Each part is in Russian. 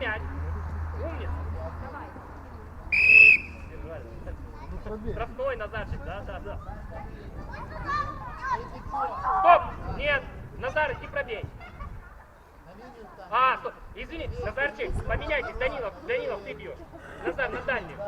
Мяч. Умница. Штрафной Назарчик, да, да, да. Стоп! Нет! Назар, иди пробей. А, стоп. Извините, Назарчик, поменяйтесь, Данилов, Данилов, ты бьешь. Назар, на дальнюю.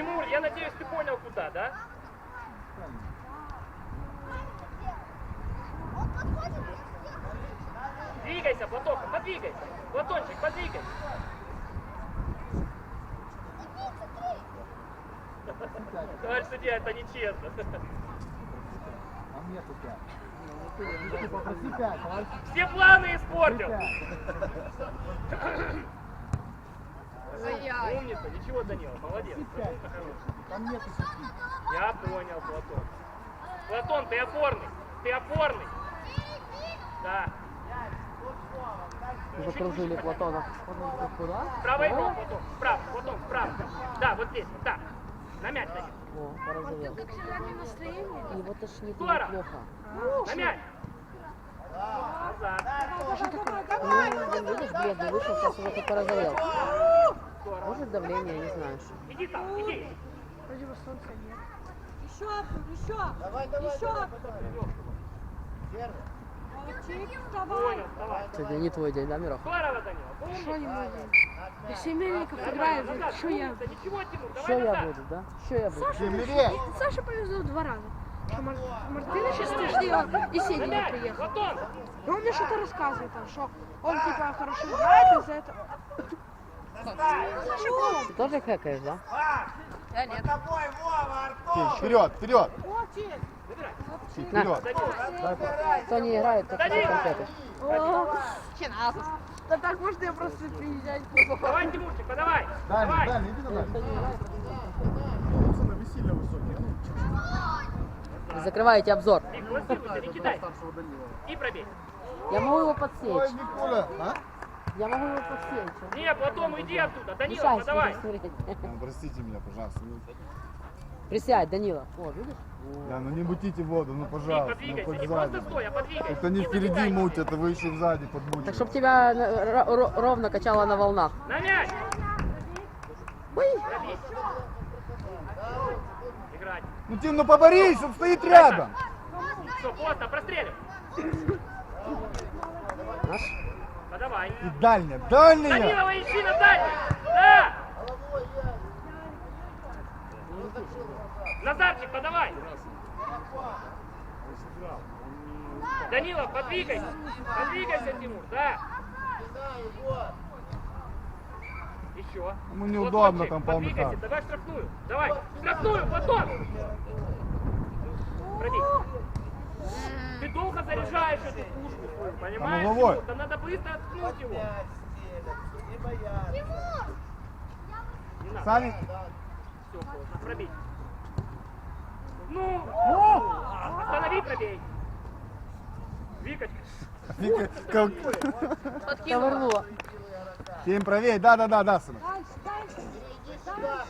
Тимур, я надеюсь, ты понял, куда, да? Двигайся, Платоха, подвигайся. Платончик, подвигайся. Товарищ судья, это нечестно. А. Ты попроси пять. Все планы испортил. Ай-яй. Умница, ничего, Данила, молодец. Там шести. Я понял, Платон. Платон, ты опорный. Ты опорный. Да. Закружили Платона. Куда? Вправо игрок, Платон. Вправо, Платон, вправо. Да, вот здесь, вот так. На мяч, Данил. О, порозовел. Как сегодня настроение? Его тошнит неплохо. На мяч. Назад. Ну, видишь, бледный вышел, сейчас уже порозовел. Может давление, я не знаю. Иди там, иди. Вроде бы солнца нет. Еще, еще, еще. Мальчик, вставай. Понял, давай. Сегодня не твой день, да, Миров? Здорово, Данила. Что не Умница. могу? Если Мельников играет, что я? Что давай я буду, да? Что я буду? Саша! Саша повезло два раза. Мар... Мартыныч из Стаждева и На Седина мяч. приехал. И он мне что-то рассказывает, там, что он типа хорошо играет из-за этого. Ты тоже хэкаешь, да? Да нет. Вперед, вперед! Вперед! Кто не играет, тот Данила! конфеты. Да так можно я просто приезжать Давай, Тимурчик, подавай. Давай. дальний, иди на дальний. Пацаны, вы сильно высокие. Не закрывайте обзор. Не. И пробей. Я могу его Ой, подсечь. Николя! А? Я могу его подсечь. Не, Платон, уйди оттуда. Данила, Мешай подавай. А, Простите меня, пожалуйста. Ну, Присядь, Данила. О, видишь? Да, ну не мутите воду, ну пожалуйста, ну подвигайся. хоть Не сзади. стой, а подвигайся. Это не впереди забегай. мутят, а вы еще сзади подмутите. Так, чтобы тебя э, ро- ро- ровно качало на волнах. На мяч. Ой. Играть. Ну Тим, ну поборись, он стоит рядом. Все, поздно, прострелим. Наш. Подавай. И дальняя, дальняя! Данилова ищи на дальний. Да. Назарчик, подавай. Данилов, подвигайся. Подвигайся, Тимур, да. Еще. Ему неудобно там, Михайлович. давай штрафную. Давай, штрафную, Платон. Пробей. Ты долго заряжаешь эту пушку понимаешь? Тимур? Там надо быстро откнуть его. Не надо. Сами. Все, поздно, пробей. Ну, останови, пробей. Викочка. Вика, как- Ковырнула. Тим, правее, да-да-да, да, сынок. Дальше, дальше, дальше,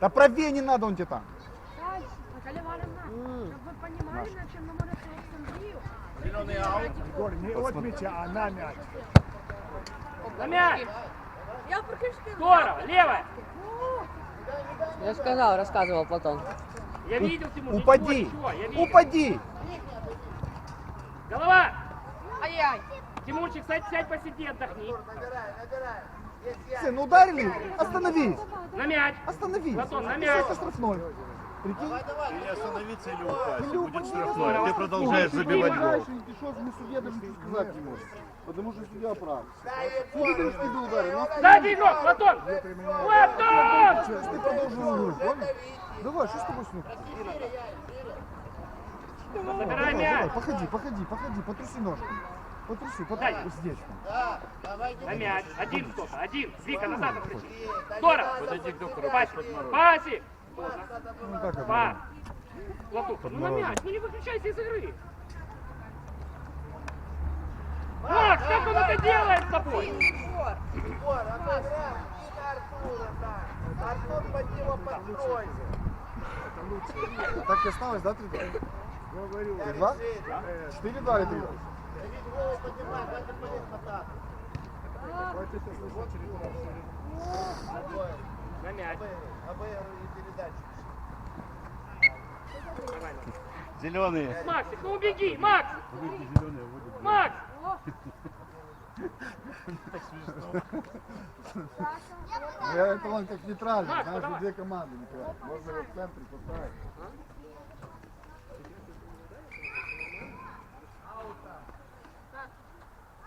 Да правее не надо, он тебе там. Понимали, на чем мы можем Александрию. Не от мяча, а на мяч. На мяч. Я практически... Здорово, левая. Я сказал, рассказывал Платон. Я видел, Тимур. Упади! ничего, я видел. Упади! Голова. Ай-яй. Тимурчик, сядь, сядь, посиди, отдохни. Сын, ударили? Остановись! На мяч. Остановись! Платон, на Это мяч. штрафной. Прикинь? Или остановиться, или упасть. Или Будет штрафной. Ты продолжаешь забивать гол. Ты что, судья даже ничего сказать не может. Потому что судья прав. Ну, видишь, ты был ударен. Ну, Сзади игрок, Платон. Платон! Ты продолжил игру, понял? Давай, что с тобой снова? Забирай Давай, мяч. давай, походи, походи, походи, потряси ножкой. Потряси, Дай. потряси. Здесь. там. На мяч. Один кто-то, один. Вика, назад открути. Здорово. Подойди к доктору, Пасик. подморозь. Ну, как Па. это? Платуха, ну на Подморозил. мяч, ну не выключайся из игры. Макс, как он это делает с тобой? Так и осталось, да, 3-2? 3-2? 4-2 или 3 На мяч. Ну. Зеленые. Максик, ну убеги, Макс! Макс! Я это он как нейтральный, Макс, знаешь, две команды не. Можно его в центре поставить.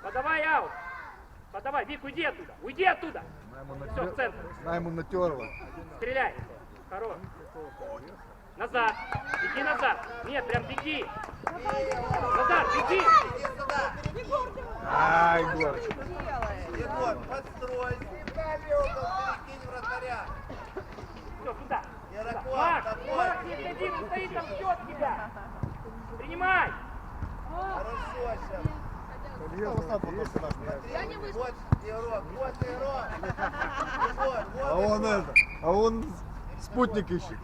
Подавай аут! Подавай, Вик, уйди оттуда! Уйди оттуда! Все, в центр. Она ему натерла. Стреляй! Хорош! Назад! Беги назад! Нет, прям беги! Назад, беги! Ай, Егор. Егор, подстрой. Перекинь вратаря. Все, туда! Такой. Макс, не ходи, он стоит там, ждет тебя! Принимай! Хорошо сейчас. Вот игрок, вот вот А он это, а он спутник ищет.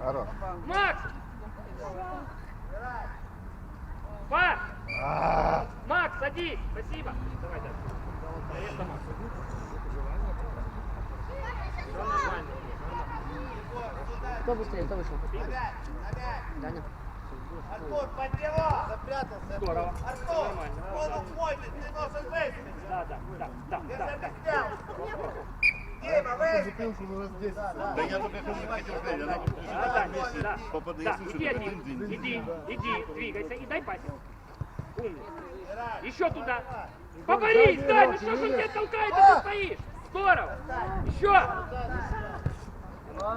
Хорош. Макс! Пас! А, Макс, садись! Спасибо! Давай дальше. Конечно, Макс. Кто быстрее, кто вышел? На мяч. Даня. Артур, под него. Запрятался. Здорово. Артур, Нормально. он уходит, ты должен выйти. Да, да, да, да, Ты да, да. Дима, 10. Да я только хотел сказать, она тут Да, да, вместе да. попадает, Да, слушай, иди дин-дин. иди, иди, двигайся и дай пасик. Умный. Еще туда. Поборись, дай, ну что ж он тебя толкает, а ты стоишь? Здорово. Еще.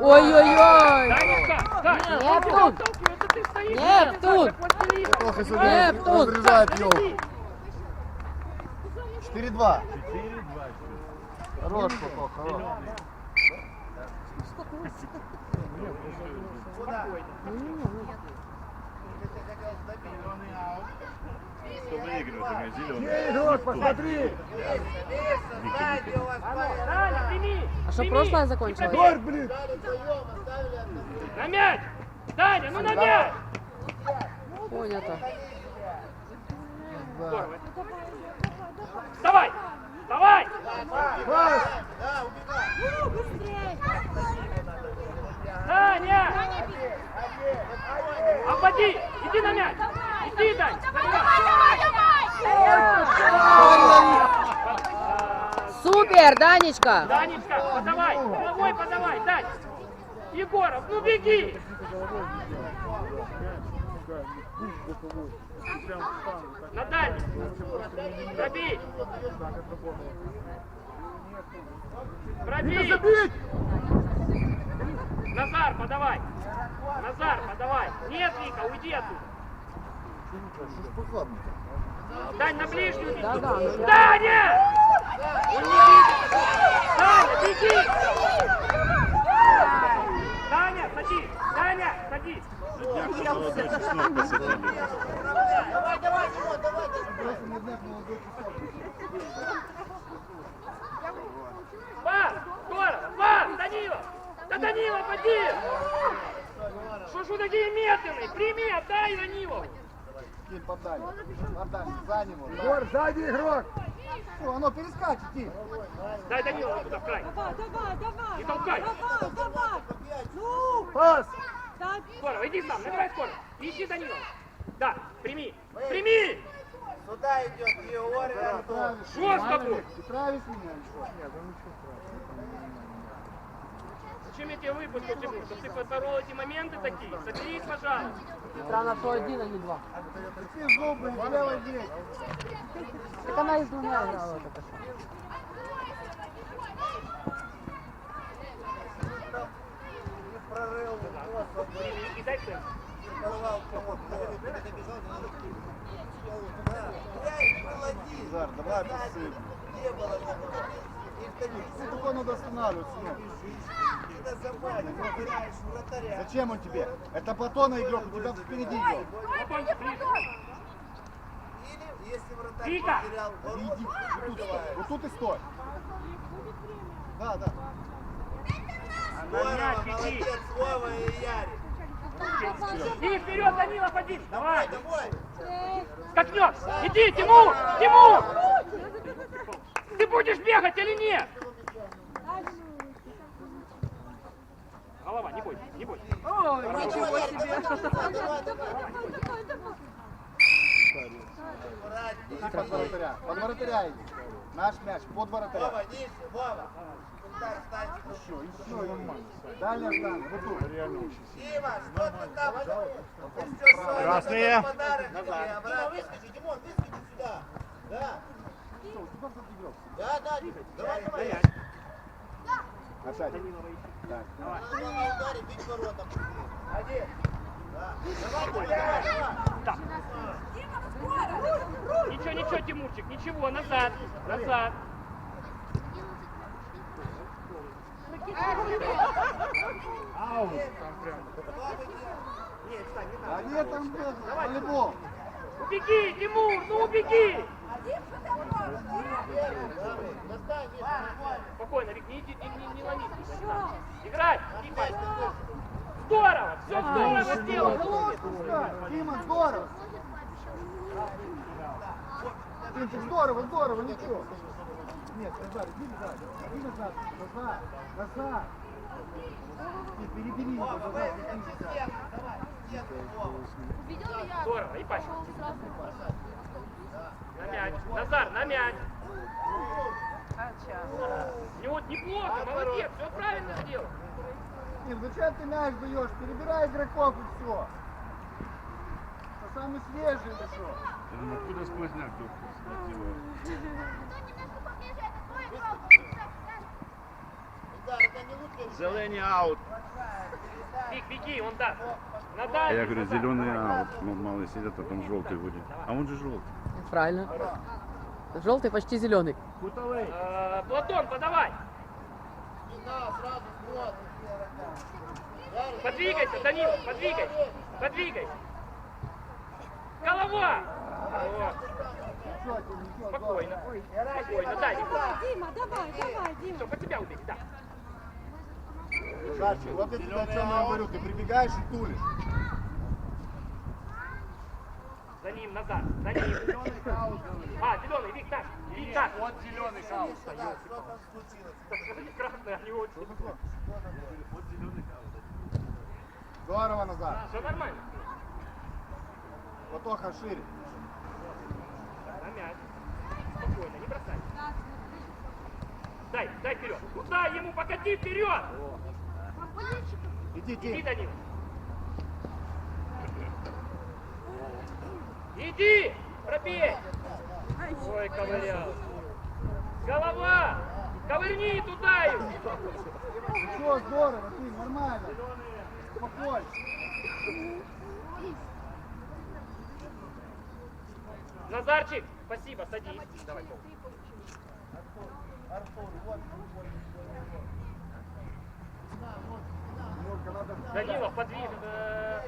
Ой-ой-ой! Данечка, Дань, Нет, он тебя тут. отталкивает, а ты стоишь. Нет, рядом, тут. как пластилин. Плохо Нет, сегодня тут. разрезает Дань, елку. подожди. 4-2. Хорош, Попов, хорош. Кто зеленый. игрок, посмотри. А что, прошлое закончилось? Егор, блин. На мяч. Даня, ну на мяч. Понято. Здорово. Пас. Ну, быстрее! Даня. Обводи. Иди на мяч. Иди, Дань. Супер, Данечка! Данечка, подавай. Головой подавай, Дань. Егоров, ну беги. На дальний. Пробей. Пробей. Назар, подавай. Назар, подавай. Нет, Вика, уйди оттуда. Дань, на ближнюю беги. Да, да, я- Даня! Он не видит. Даня, беги! Даня, садись! Даня, садись! Дня, что молодой чеснок посетили. Давай, давай, Дима, давай. Пас! Здорово! Пас! Данила! Да Данила, поди! Что ж вы такие медленные? Прими, отдай Данилову! Киль, подай. Отдай, за него. Егор, сзади игрок. О, оно перескачет, Тим. Дай Данилову туда в край. Давай, давай, давай! Не толкай. Давай, давай! Ну! Пас. Скоро, иди сам, набирай скоро. Ищи Данилова. Да, прими. Прими! Сюда идет и Артур. Жестко будь! Ты травишь меня или что? Зачем я тебя выпустил, Тимур? Чтобы ты поборол эти моменты такие? Соберись, пожалуйста. Странно, что один, а не два. Ты зубы, из левой здесь. Так она и с двумя играла. Не прорыл. И дай. Зар, давай посыль. Не было никого. И вторик. Ну, такой надо останавливаться. Ты. Зачем он тебе? Это Платона игрок, у тебя впереди ближе. Или, если вратарь Вика! потерял, он Иди, вот тут стой. Вот тут и стой. Да, да. Здорово, молодец, Вова и Ярик. И вперед, Данилов один. Давай. Давай. Скакнем. Иди, Тимур! Тимур! Ты будешь бегать или нет? Голова, не бойся, не бойся. Ничего себе. Под воротаря. Под воротаря иди. Наш мяч, под воротаря. Вова, ниже, Вова. Куда встань? Еще, еще, нормально. Дальняя штанга, вот тут. Дима, что ты там? Красные. подарок тебе обратно? выскочи, Димон, выскочи сюда. Да. Да, да, давай, давай. Опять. Так. Дима ударит, бить воротам. Один. Да. Давай, давай, давай. Ничего, ничего, Тимурчик, ничего, назад, назад. А нет, там бегал, волейбол. Убеги, Тимур, ну убеги! Спокойно, Вик, не, не, не, не ломись. Играй! Здорово! Все здорово сделал! Дима, здорово. Димчик, здорово, здорово, ничего. Нет, назад, иди назад. Иди назад, назад, назад. И перебери его, назад. Здорово, и Паша. На мяч. Назар, на мяч. Не, вот неплохо, молодец, все правильно сделал. Дим, зачем ты мяч даешь? Перебирай игроков и все. Самый свежий. Я думаю, откуда сквозняк тут схватило? Зелені аут. Вик, беги, он даст. На А я говорю, зеленый аут. Ну, Малые сидят, а там желтый будет. А он же желтый. Правильно. Желтый, почти зеленый. Э, Платон, подавай. Подвигайся, Данил, подвигайся. Подвигайся. Голова. Вот. Спокойно. Спокойно, дай. Дима, давай, давай, Дима. Все, под тебя убери, да. Жарче, вот это о чем я говорю. Ты прибегаешь и тулишь. За ним, назад, за ним. А, зеленый, Вик, так. Вик, так. Вот зеленый аут. что там случилось? Красный, они очень. Здорово назад. Все нормально. Потоха шире. На мяч. Спокойно, не бросай. Дай, дай вперед. Куда ему покати вперед? Иди, Иди, Дим. Данил. Иди, пробей. Ой, ковырял. Голова. Ковырни туда его. Ничего, здорово, ты, нормально. Спокойно. Назарчик, спасибо, садись. Давай. Немножко надо... Данилов, подвиг, э,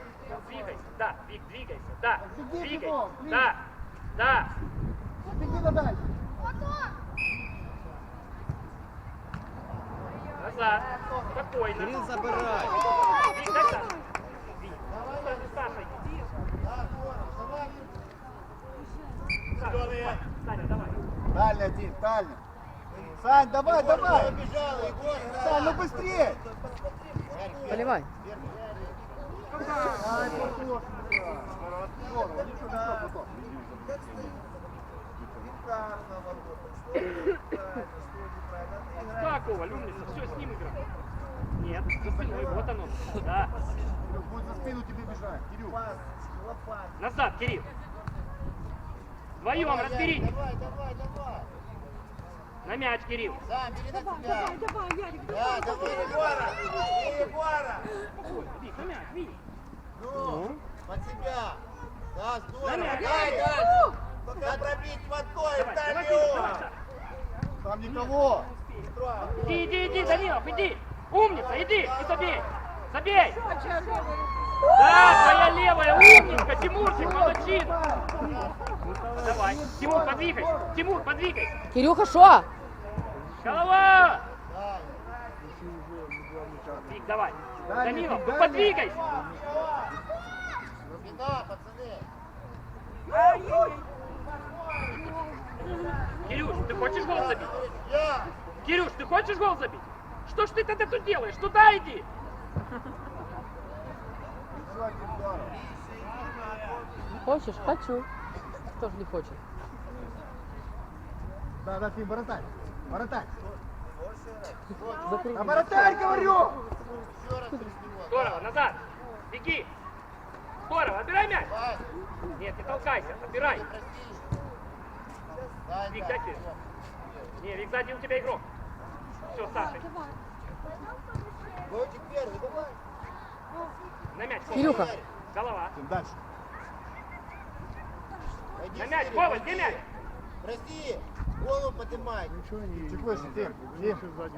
двигайся. Да, Вик, двигайся. Да, блин. Да, да. Беги на дальше. Назад. Спокойно. Кирилл, забирай. Вик, дай Саша. Вик, Саша, Саша, иди. Саша, Саня, давай. Дальня, Дим, дальня. Сань, давай, давай. Сань, ну быстрее. Поливай. Потоха. Какого, умница, все, с ним играй. Нет, за спиной, вот оно. Да. Будет за спину тебе бежать. Кирилл. Назад, Кирилл. Вдвоем разберитесь. Давай, давай, давай. На мяч, Кирилл. Да, бери на Давай, себя. давай, давай, Ярик, Да, давай. Егора. Егора. Спокойно, Вик, на мяч, Вик. Ну, под себя. Да, здорово. Давай, Дай, дай. Пока пробить водой, Саша. Там никого. Иди, иди, иди, Данилов, иди. Умница, иди и забей. Забей. Да, твоя левая умничка, Тимурчик, молодчина. Давай, Тимур, подвигайся. Тимур, подвигайся. Кирюха, шо? Голова. Вик, давай. Кик, ну подвигайся. Глубина, пацаны. Кирюш, ты хочешь гол забить? Кирюш, ты хочешь гол забить? Что ж ты тогда тут делаешь? Туда иди. Хочешь? Хочу. Кто же не хочет? Да, да, Тим, воротарь. Воротарь. Закрыть. А воротарь, говорю! Здорово, назад. Беги. Здорово, отбирай мяч. Нет, не толкайся, отбирай. Вик, дай. дай тебе. Не, Вик, сзади у тебя игрок. Все, Саша, Давай. Вовчик первый, давай. На мяч. Кирюха. Голова. Дальше. Пойди На мяч, Вова, где мяч? Прости. Голову поднимай. Чуть выше, Тим. Тим.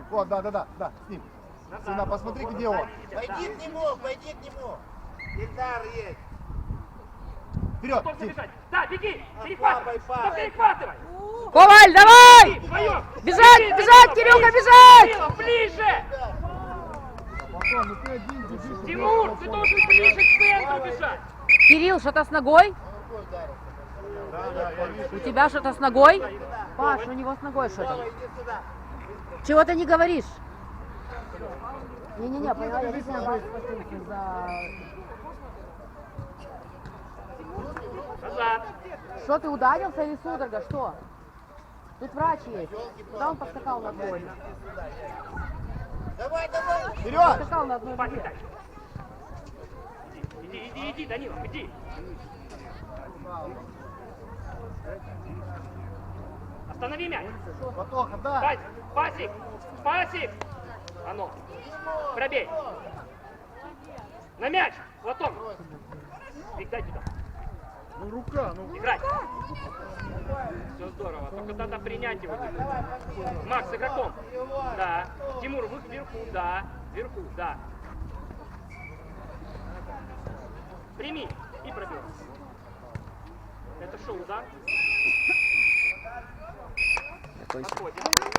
Вот, да, да, да, да, с ним. Назад. Сына, посмотри, где он. Пойди к нему, пойди к нему. Ильдар есть. Вперед, Тим. Да, беги, перехватывай. Да, перехватывай. Коваль, давай! Бежать, бежать, Кирюха, бежать! Ближе. Антон, ну ты один бежишь. Тимур, ты должен ближе к центру бежать. Кирилл, что-то с ногой? У тебя что-то с ногой? Паш, у него с ногой что-то. Чего ты не говоришь? Не-не-не, поняла, я спасибо за... Что, ты ударился или судорога? Что? Тут врач есть. Да он поскакал на одной. Давай, давай. Вперед! Пас. Иди, иди, иди, Данилов, иди. Останови мяч. Потоха, да. Пасик, пасик, пасик. Оно. Пробей. На мяч. Платон. Вик, дай туда. Ну рука, ну. Играй. Все здорово. Только надо принять его. Макс, игроком. Да. Тимур, вы вверху, да. Вверху, да. Прими и пробей. Это что, удар? Подходим.